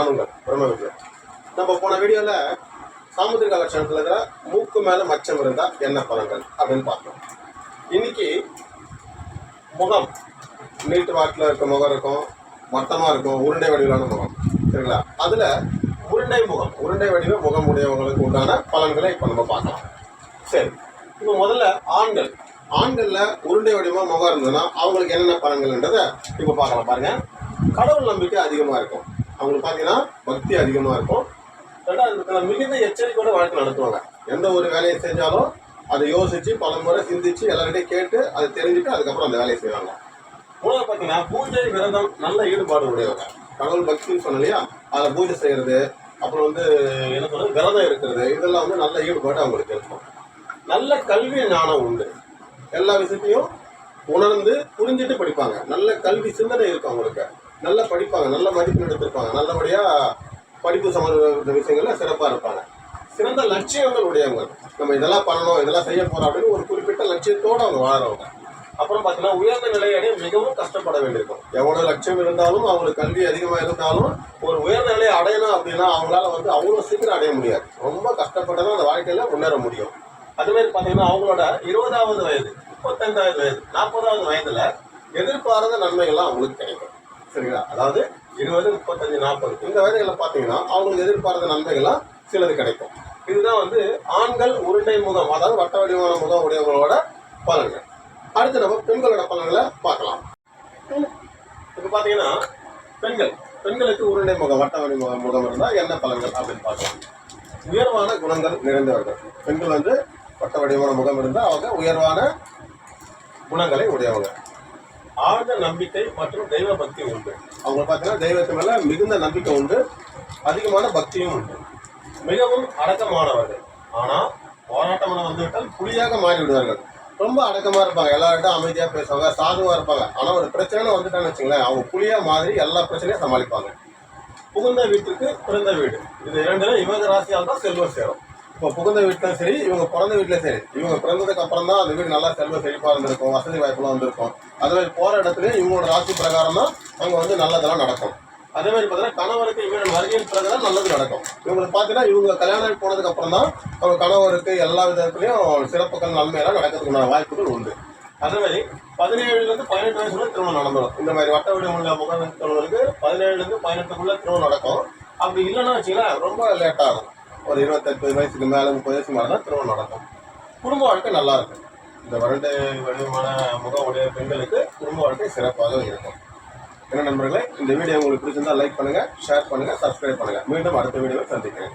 ஆணுங்களா நம்ம போன வீடியோவில் சாமுத்திரிக லட்சணத்தில் இருக்கிற மூக்கு மேலே மச்சம் இருந்தால் என்ன பலன்கள் அப்படின்னு பார்த்தோம். இன்னைக்கு முகம் நீட்டு வாட்டில் இருக்க முகம் இருக்கும் மொத்தமாக இருக்கும் உருண்டை வடிவிலான முகம் சரிங்களா? அதில் உருண்டை முகம் உருண்டை வடிவ முகம் உடையவங்களுக்கு உண்டான பலன்களை இப்போ நம்ம பார்க்கலாம். சரி இப்போ முதல்ல ஆண்கள். ஆண்களில் உருண்டை வடிவமாக முகம் இருந்ததுன்னா அவங்களுக்கு என்னென்ன பலன்கள்ன்றதை இப்போ பார்க்கலாம் பாருங்கள் கடவுள் நம்பிக்கை அதிகமாக இருக்கும். அவங்களுக்கு பார்த்தீங்கன்னா பக்தி அதிகமாக இருக்கும். ரெண்டாவது மிகுந்த எச்சரிக்கையோட வாழ்க்கை நடத்துவாங்க. எந்த ஒரு வேலையை செஞ்சாலும் அதை யோசிச்சு பல முறை சிந்திச்சு எல்லார்கிட்டையும் கேட்டு அதை தெரிஞ்சுட்டு அதுக்கப்புறம் அந்த வேலையை செய்வாங்க. மூணாவது பார்த்தீங்கன்னா பூஜை விரதம் நல்ல ஈடுபாடு உடையவங்க. கடவுள் பக்தின்னு சொன்ன இல்லையா அதில் பூஜை செய்கிறது அப்புறம் வந்து என்ன சொல்றது? விரதம் இருக்கிறது இதெல்லாம் வந்து நல்ல ஈடுபாடு அவங்களுக்கு இருக்கும். நல்ல கல்வி ஞானம் உண்டு. எல்லா விஷயத்தையும் உணர்ந்து புரிஞ்சுட்டு படிப்பாங்க. நல்ல கல்வி சிந்தனை இருக்கும் அவங்களுக்கு. நல்லா படிப்பாங்க நல்ல மதிப்பெண் எடுத்திருப்பாங்க. நல்லபடியாக படிப்பு சம்மந்த விஷயங்கள்ல சிறப்பாக இருப்பாங்க. சிறந்த லட்சியங்கள் உடையவங்க. நம்ம இதெல்லாம் பண்ணணும் இதெல்லாம் செய்ய போகிறோம் அப்படின்னு ஒரு குறிப்பிட்ட லட்சியத்தோடு அவங்க வாழறவங்க. அப்புறம் பார்த்தீங்கன்னா உயர்ந்த நிலையடைய மிகவும் கஷ்டப்பட வேண்டியிருக்கும். எவ்வளோ லட்சியம் இருந்தாலும் அவங்களுக்கு கல்வி அதிகமாக இருந்தாலும் ஒரு உயர்ந்த நிலையை அடையணும் அப்படின்னா அவங்களால வந்து அவ்வளோ சீக்கிரம் அடைய முடியாது. ரொம்ப கஷ்டப்பட்டு தான் அந்த வாழ்க்கையில் முன்னேற முடியும். அதுமாரி பார்த்தீங்கன்னா அவங்களோட இருபதாவது வயது முப்பத்தைந்தாவது வயது நாற்பதாவது வயதில் எதிர்பாராத நன்மைகள்லாம் அவங்களுக்கு கிடைக்கும். சரிங்களா? அதாவது இருபது முப்பத்தஞ்சு நாற்பது. இந்த வயதுகளில் பார்த்தீங்கன்னா அவங்களுக்கு எதிர்பார்த்த நன்மைகள்லாம் சிலது கிடைக்கும். இதுதான் வந்து ஆண்கள் உருண்டை முகம் அதாவது வட்ட வடிவான முகம் உடையவங்களோட பலன்கள். அடுத்து நம்ம பெண்களோட பலன்களை பார்க்கலாம். இப்போ பார்த்தீங்கன்னா பெண்கள். பெண்களுக்கு உருண்டை முகம் வட்ட வடிவ முகம் முகம் இருந்தால் என்ன பலன்கள் அப்படின்னு பார்க்கலாம். உயர்வான குணங்கள் நிறைந்தவர்கள். பெண்கள் வந்து வட்ட வடிவான முகம் இருந்தால் அவங்க உயர்வான குணங்களை உடையவங்க. ஆழ்ந்த நம்பிக்கை மற்றும் தெய்வ பக்தி உண்டு. அவங்க பார்த்தீங்கன்னா தெய்வத்து மேல மிகுந்த நம்பிக்கை உண்டு. அதிகமான பக்தியும் உண்டு. மிகவும் அடக்கமானவர்கள் ஆனா போராட்டம் என வந்துவிட்டால் புலியாக மாறி விடுவார்கள் ரொம்ப அடக்கமா இருப்பாங்க. எல்லார்கிட்டும் அமைதியா பேசுவாங்க சாதுவா இருப்பாங்க. ஆனா ஒரு பிரச்சனை வந்துட்டான்னு வச்சுங்களேன் அவங்க புலியா மாதிரி எல்லா பிரச்சனையும் சமாளிப்பாங்க. புகுந்த வீட்டுக்கு பிறந்த வீடு. இது இரண்டுல இவங்க ராசியால் தான் செல்வம் சேரும். இப்போ புகுந்த வீட்டிலும் சரி இவங்க பிறந்த வீட்லயும் சரி. இவங்க பிறந்ததுக்கு அப்புறம் தான் அந்த வீடு நல்லா செல்வ செழிப்பாக இருந்திருக்கும் வசதி வாய்ப்புலாம் வந்திருக்கும் அதே மாதிரி போகிற இடத்துலையும் இவங்களோட ராசி பிரகாரம் தான் அங்கே வந்து நல்லதெல்லாம் நடக்கும். அதே மாதிரி பார்த்தீங்கன்னா கணவருக்கு இவங்க வருகையின் பிறகுதான் நல்லது நடக்கும். இவங்களுக்கு பார்த்தீங்கன்னா இவங்க கல்யாணம் ஆகி போனதுக்கு அப்புறம் தான் அவங்க கணவருக்கு எல்லா விதத்துலையும் சிறப்புகள் நன்மையெல்லாம் நடக்கிறதுக்குண்டான வாய்ப்புகள் உண்டு. அதே மாதிரி பதினேழுலேருந்து பதினெட்டு வயசுல திருமணம் நடந்துடும் இந்த மாதிரி வட்ட வடிவம் உள்ள முகங்களுக்கு பதினேழுலேருந்து பதினெட்டுக்குள்ளே திருமணம் நடக்கும். அப்படி இல்லைன்னா வச்சுக்கலாம் ரொம்ப லேட் ஆகும். ஒரு இருபத்தெட்டு வயசுக்கு மேலே முப்பது வயசுக்கு மேலே தான் திருமணம் நடக்கும். குடும்ப வாழ்க்கை நல்லா இருக்கும் இந்த வருட வடிவமான முகம் உடைய பெண்களுக்கு குடும்ப வாழ்க்கை சிறப்பாக இருக்கும். என்ன நண்பர்களே இந்த வீடியோ உங்களுக்கு பிடிச்சிருந்தா லைக் பண்ணுங்கள் ஷேர் பண்ணுங்க சப்ஸ்கிரைப் பண்ணுங்கள் மீண்டும் அடுத்த வீடியோவை சந்திக்கிறேன்.